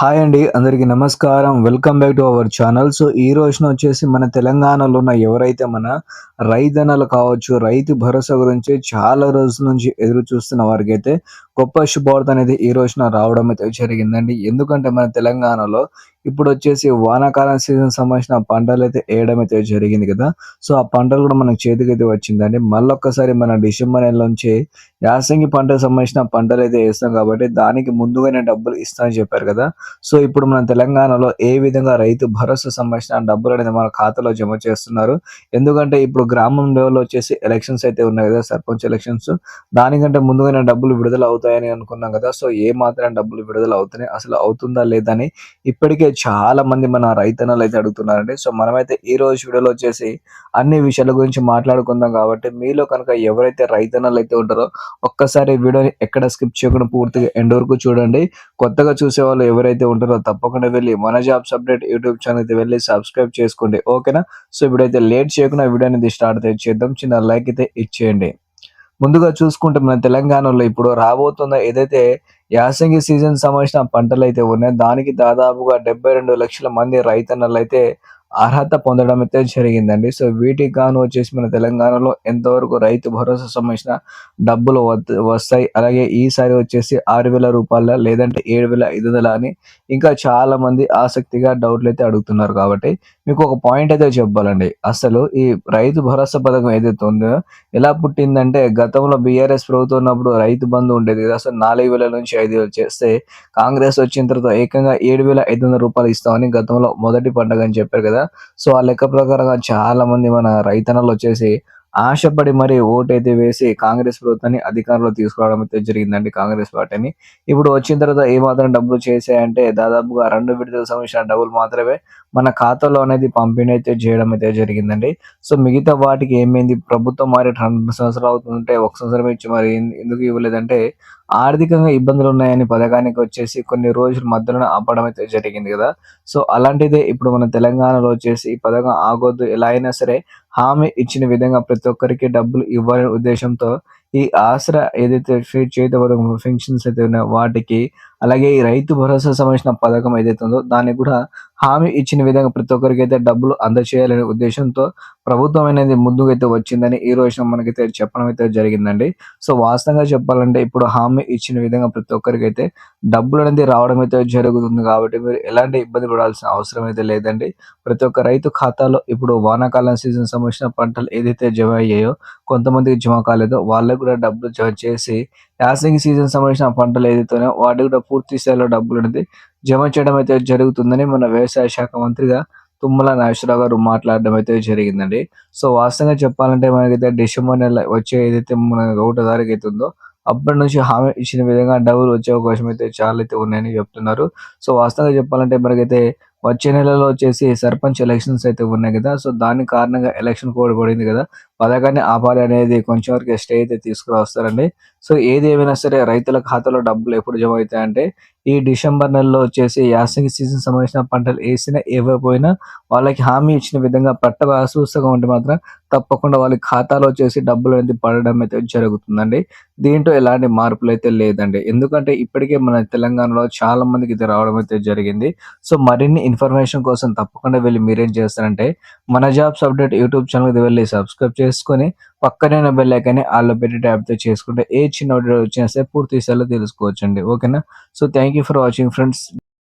Hi అండి అందరికీ నమస్కారం. Welcome back to our channel so ఈ రోజున వచ్చేసి మన తెలంగాణలో ఉన్న ఎవరైతే మన రైతన్నలు కావచ్చు రైతు భరోసా గురించి చాలా రోజుల నుంచి ఎదురు చూస్తున్న వారికైతే గొప్ప శుభవార్త అనేది ఈ రోజున రావడం అయితే జరిగిందండి. ఎందుకంటే మన తెలంగాణలో ఇప్పుడు వచ్చేసి వానాకాలం సీజన్ సంబంధించిన పంటలు అయితే వేయడం అయితే జరిగింది కదా. సో ఆ పంటలు కూడా మనకు చేతికి అయితే వచ్చిందండి. మళ్ళొక్కసారి మన డిసెంబర్ నెల నుంచి యాసంగి పంటకు సంబంధించిన పంటలు అయితే వేస్తాం కాబట్టి దానికి ముందుగానే డబ్బులు ఇస్తామని చెప్పారు కదా. సో ఇప్పుడు మన తెలంగాణలో ఏ విధంగా రైతు భరోసా సంబంధించిన డబ్బులు అనేది మన ఖాతాలో జమ చేస్తున్నారు. ఎందుకంటే ఇప్పుడు గ్రామం లెవెల్లో వచ్చేసి ఎలక్షన్స్ అయితే ఉన్నాయి కదా సర్పంచ్ ఎలక్షన్స్. దానికంటే ముందుగానే డబ్బులు విడుదల అవుతాయి అవుతాయని అనుకున్నాం కదా. సో ఏ మాత్రం డబ్బులు విడుదల అవుతున్నాయి అసలు అవుతుందా లేదని ఇప్పటికే చాలా మంది మన రైతన్నలు అయితే అడుగుతున్నారండి. సో మనమైతే ఈ రోజు వీడియోలో వచ్చేసి అన్ని విషయాల గురించి మాట్లాడుకుందాం కాబట్టి మీలో కనుక ఎవరైతే రైతన్నలు అయితే ఉంటారో ఒక్కసారి వీడియోని ఎక్కడ స్కిప్ చేయకుండా పూర్తిగా ఎండ్ వరకు చూడండి. కొత్తగా చూసే వాళ్ళు ఎవరైతే ఉంటారో తప్పకుండా వెళ్ళి మన జాబ్స్ అప్డేట్ యూట్యూబ్ ఛానల్ అయితే వెళ్ళి సబ్స్క్రైబ్ చేసుకోండి. ఓకేనా? సో ఇప్పుడైతే లేట్ చేయకుండా వీడియో అనేది స్టార్ట్ అయితే చేద్దాం. చిన్న లైక్ అయితే ఇచ్చేయండి. ముందుగా చూసుకుంటే మన తెలంగాణలో ఇప్పుడు రాబోతున్న ఏదైతే యాసంగి సీజన్ సంబంధించిన పంటలు అయితే ఉన్నాయి దానికి దాదాపుగా డెబ్బై రెండు లక్షల మంది రైతన్నలు అయితే అర్హత పొందడం అయితే జరిగిందండి. సో వీటికి గాను వచ్చేసి మన తెలంగాణలో ఎంతవరకు రైతు భరోసా సంబంధించిన డబ్బులు వస్తాయి అలాగే ఈసారి వచ్చేసి ఆరు వేల రూపాయల లేదంటే ఏడు వేల ఐదు వందల అని ఇంకా చాలా మంది ఆసక్తిగా డౌట్లు అయితే అడుగుతున్నారు కాబట్టి మీకు ఒక పాయింట్ అయితే చెప్పాలండి. అసలు ఈ రైతు భరోసా పథకం ఏదైతే ఉందో ఎలా పుట్టిందంటే గతంలో బీఆర్ఎస్ ప్రభుత్వం ఉన్నప్పుడు రైతు బంధు ఉండేది కదా. అసలు నాలుగు వేల నుంచి ఐదు వేలు చేస్తే కాంగ్రెస్ వచ్చిన తర్వాత ఏకంగా ఏడు వేల ఐదు వందల రూపాయలు ఇస్తామని గతంలో మొదటి పండుగ అని చెప్పారు కదా. సో ఆ లెక్క ప్రకారంగా చాలా మంది మన రైతన్నలు వచ్చేసి ఆశపడి మరి ఓటైతే వేసి కాంగ్రెస్ ప్రభుత్వాన్ని అధికారంలో తీసుకురావడం అయితే జరిగిందండి కాంగ్రెస్ పార్టీని. ఇప్పుడు వచ్చిన తర్వాత ఏ మాత్రం డబ్బులు చేసాయంటే దాదాపుగా రెండు విడుదల సంబంధించిన డబ్బులు మాత్రమే మన ఖాతాలో అనేది పంపిణీ అయితే చేయడం అయితే జరిగిందండి. సో మిగతా వాటికి ఏమైంది? ప్రభుత్వం మరి రెండు సంవత్సరాలు అవుతుంటే ఒక సంవత్సరం ఇచ్చి మరి ఎందుకు ఇవ్వలేదంటే ఆర్థికంగా ఇబ్బందులు ఉన్నాయని పథకానికి వచ్చేసి కొన్ని రోజుల మధ్యలో ఆపడం అయితే జరిగింది కదా. సో అలాంటిదే ఇప్పుడు మన తెలంగాణలో వచ్చేసి ఈ పథకం ఆగొద్దు. ఎలా అయినా సరే హామీ ఇచ్చిన విధంగా ప్రతి ఒక్కరికి డబ్బులు ఇవ్వాలనే ఉద్దేశంతో ఈ ఆసరా ఏదైతే ఫీ- చేతి పథకం అయితే ఉన్నాయో వాటికి అలాగే ఈ రైతు భరోసా సంబంధించిన పథకం ఏదైతే ఉందో దానికి కూడా హామీ ఇచ్చిన విధంగా ప్రతి ఒక్కరికి అయితే డబ్బులు అందచేయాలనే ఉద్దేశంతో ప్రభుత్వం అనేది ముందుకైతే వచ్చిందని ఈ రోజున మనకైతే చెప్పడం అయితే జరిగిందండి. సో వాస్తవంగా చెప్పాలంటే ఇప్పుడు హామీ ఇచ్చిన విధంగా ప్రతి ఒక్కరికి అయితే డబ్బులు అనేది రావడం అయితే జరుగుతుంది కాబట్టి మీరు ఎలాంటి ఇబ్బంది పడాల్సిన అవసరం అయితే లేదండి. ప్రతి ఒక్క రైతు ఖాతాలో ఇప్పుడు వానాకాలం సీజన్ సంబంధించిన పంటలు ఏదైతే జమ అయ్యాయో కొంతమందికి జమ కాలేదో వాళ్ళకు కూడా డబ్బులు జమ చేసి యాసంగి సీజన్ సంబంధించిన పంటలు ఏదైతే వాటి వాటికి కూడా పూర్తి స్థాయిలో డబ్బులు అనేది జమ చేయడం అయితే జరుగుతుందని మన వ్యవసాయ శాఖ మంత్రిగా తుమ్మల నాగేశ్వరరావు గారు మాట్లాడడం అయితే జరిగిందండి. సో వాస్తవంగా చెప్పాలంటే మనకైతే డిసెంబర్ నెల వచ్చే ఏదైతే మన ఒకటో తారీఖు అయితే ఉందో అప్పటి నుంచి హామీ ఇచ్చిన విధంగా డబ్బులు వచ్చే అవకాశం అయితే చాలా అయితే ఉన్నాయని చెప్తున్నారు. సో వాస్తవంగా చెప్పాలంటే మనకైతే వచ్చే నెలలో వచ్చేసి సర్పంచ్ ఎలక్షన్స్ అయితే ఉన్నాయి కదా. సో దాని కారణంగా ఎలక్షన్ కోడ్ పడింది కదా. పథకాన్ని ఆపాలి అనేది కొంచెం వరకు స్టే అయితే తీసుకురావస్తారండి. సో ఏది ఏమైనా సరే రైతుల ఖాతాలో డబ్బులు ఎప్పుడు జమ అవుతాయంటే ఈ డిసెంబర్ నెలలో వచ్చేసి యాసంగి సీజన్ సంబంధించిన పంటలు వేసినా ఇవ్వకపోయినా వాళ్ళకి హామీ ఇచ్చిన విధంగా పట్ట అసూస్తగా ఉంటే మాత్రం తప్పకుండా వాళ్ళ ఖాతాలో వచ్చేసి డబ్బులు అనేది పడడం అయితే జరుగుతుందండి. దీంట్లో ఎలాంటి మార్పులు అయితే లేదండి. ఎందుకంటే ఇప్పటికే మన తెలంగాణలో చాలా మందికి ఇది రావడం అయితే జరిగింది. సో మరిన్ని ఇన్ఫర్మేషన్ కోసం తప్పకుండా వెళ్ళి మీరేం చేస్తారంటే మన జాబ్స్ అప్డేట్ యూట్యూబ్ ఛానల్కి వెళ్ళి సబ్స్క్రైబ్ చేసుకొని పక్కనే బెల్ ఐకాన్ని ఆల్లో పెట్టి ట్యాప్తో చేసుకుంటే ఏ చిన్న అప్డేట్ వచ్చినా సరే పూర్తి స్థాయిలో తెలుసుకోవచ్చండి. ఓకేనా? So thank you for watching friends